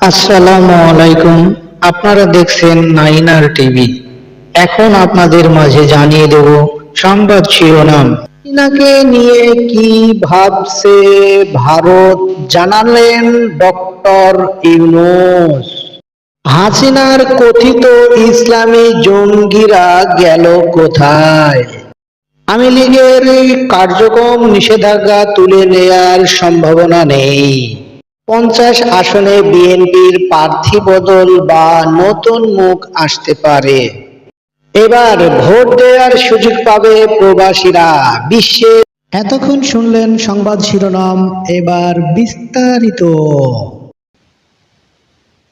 আসসালামু আলাইকুম। আপনারা দেখছেন নাইনার টিভি। এখন আপনাদের মাঝে জানিয়ে দেব সংবাদ শিরোনাম। চীনাকে নিয়ে কি ভাবছে ভারত জানালেন ডক্টর ইউনুস। হাসিনার কথিত ইসলামী জঙ্গিরা গেল কোথায়? আমি লীগের কার্যক্রম নিষেধাজ্ঞা তুলে নেয়ার সম্ভাবনা নেই। পঞ্চাশ আসনে বিএনপির প্রার্থী বদল বা নতুন মুখ আসতে পারে। এবার ভোট দেওয়ার সুযোগ পাবে প্রবাসীরা। বিশ্বে এতক্ষণ শুনলেন সংবাদ শিরোনাম, এবার বিস্তারিত।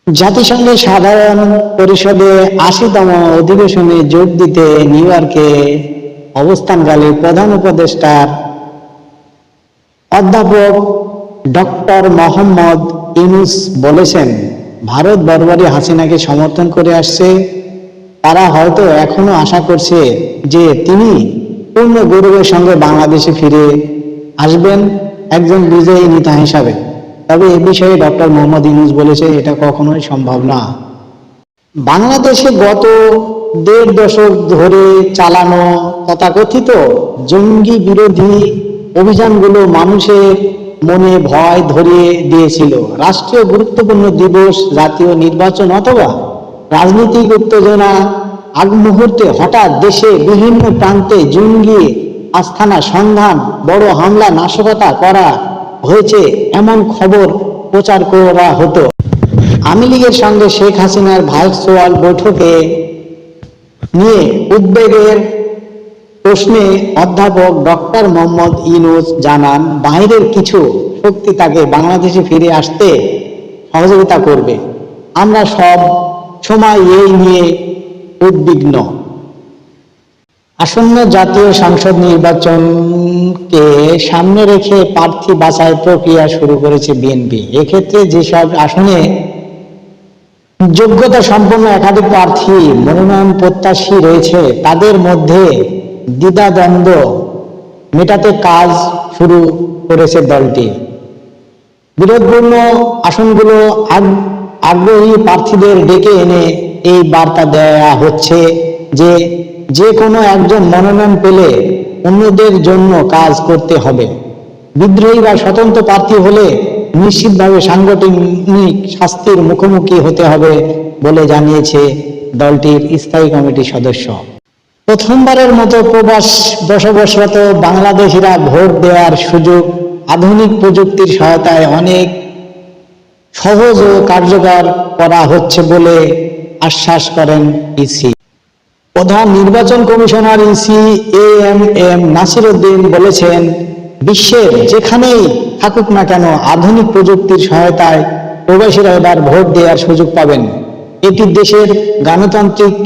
জাতিসংঘের সাধারণ পরিষদে আশিতম অধিবেশনে যোগ দিতে নিউ ইয়র্কে অবস্থানকালে প্রধান উপদেষ্টার অধ্যাপক ডক্টর মোহাম্মদ ইউনুস বলেছেন, ভারত বরাবরই হাসিনাকে সমর্থন করে আসছে। তারা হয়তো এখনও আশা করছে যে তিনি পূর্ণ গৌরবের সঙ্গে বাংলাদেশে ফিরে আসবেন একজন বিজয়ী নেতা হিসাবে। তবে এ বিষয়ে ডক্টর মোহাম্মদ ইউনুস বলেছে, এটা কখনোই সম্ভব না। বাংলাদেশে গত দেড় দশক ধরে চালানো তথাকথিত জঙ্গি বিরোধী অভিযানগুলো মানুষের মনে ভয় ধরিয়ে দিয়েছিল। রাষ্ট্রীয় গুরুত্বপূর্ণ দিবস, জাতীয় নির্বাচন অথবা রাজনৈতিক উত্তেজনা আগ মুহূর্তে হঠাৎ দেশে বিভিন্ন প্রান্তে জঙ্গি আস্থানা সন্ধান, বড় হামলা, নাশকতা করা হয়েছে এমন খবর প্রচার করা হতো। আওয়ামী লীগের সঙ্গে শেখ হাসিনার ভার্চুয়াল বৈঠকে নিয়ে উদ্বেগের প্রশ্নে অধ্যাপক ডক্টর মোহাম্মদ ইনুস জানান বাইরের কিছু শক্তি তাকে বাংলাদেশে ফিরে আসতে সহযোগিতা করবে। আমরা সব সময় এই নিয়ে উদ্বিগ্ন। আসন্ন জাতীয় সংসদ নির্বাচনকে সামনে রেখে প্রার্থী বাছাই প্রক্রিয়া শুরু করেছে বিএনপি। এক্ষেত্রে যেসব আসনে যোগ্যতা সম্পন্ন একাধিক প্রার্থী মনোনয়ন প্রত্যাশী রয়েছে, তাদের মধ্যে দ্বিধাদ্বন্দ্ব মেটাতে কাজ শুরু করেছে দলটি। বিরোধপূর্ণ আসনগুলো আগ- আগ্রহী প্রার্থীদের ডেকে এনে এই বার্তা দেয়া হচ্ছে যে যে কোনো একজন মনোনয়ন পেলে অন্যদের জন্য কাজ করতে হবে। বিদ্রোহী বা স্বতন্ত্র প্রার্থী হলে নিশ্চিতভাবে সাংগঠনিক শাস্তির মুখোমুখি হতে হবে বলে জানিয়েছে দলটির স্থায়ী কমিটির সদস্য। প্রথমবারের মতো প্রবাস বসবাসরত বাংলাদেশিরা ভোট দেওয়ার সুযোগ, আধুনিক প্রযুক্তির সহায়তায় অনেক সহজ ও কার্যকর করা হচ্ছে বলে আশ্বাস করেন ইসি। প্রধান নির্বাচন commissioner EC A M M Nasir Uddin বলেছেন, বিশ্বের যেখানেই থাকুক না কেন আধুনিক প্রযুক্তির সহায়তায় প্রবাসীরা এবার ভোট দেওয়ার সুযোগ পাবেন। এটি দেশের গণতান্ত্রিক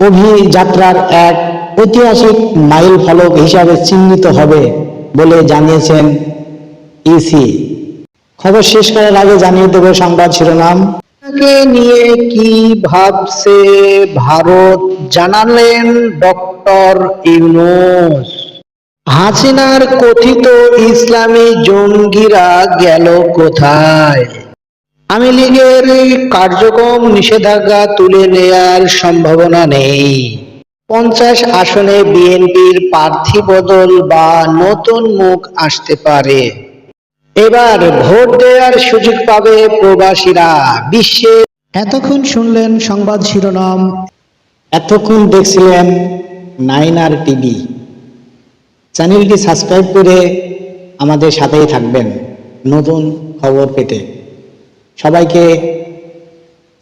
অভিযাত্রার এক ঐতিহাসিক মাইল ফলক হিসাবে চিহ্নিত হবে বলে জানিয়েছেন ইসি। খবর শেষ করার আগে জানিয়ে দেব সংবাদ শিরোনাম। নিয়ে কি ভাবছে ভারত জানালেন ডক্টর ইউনুস। হাসিনার কথিত ইসলামী জঙ্গিরা গেল কোথায়? আওয়ামী লীগের কার্যক্রম নিষেধাজ্ঞা তুলে নেয়ার সম্ভাবনা নেই। পঞ্চাশ আসনে বিএনপির প্রার্থী বদল বা নতুন মুখ আসতে পারে। এবার ভোট দেওয়ার সুযোগ পাবে প্রবাসীরা। বিশ্বে এতক্ষণ শুনলেন সংবাদ শিরোনাম। এতক্ষণ দেখছিলেন নাইন আর টিভি। চ্যানেলটি সাবস্ক্রাইব করে আমাদের সাথেই থাকবেন। নতুন খবর পেতে। সবাইকে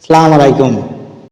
সালাম আলাইকুম।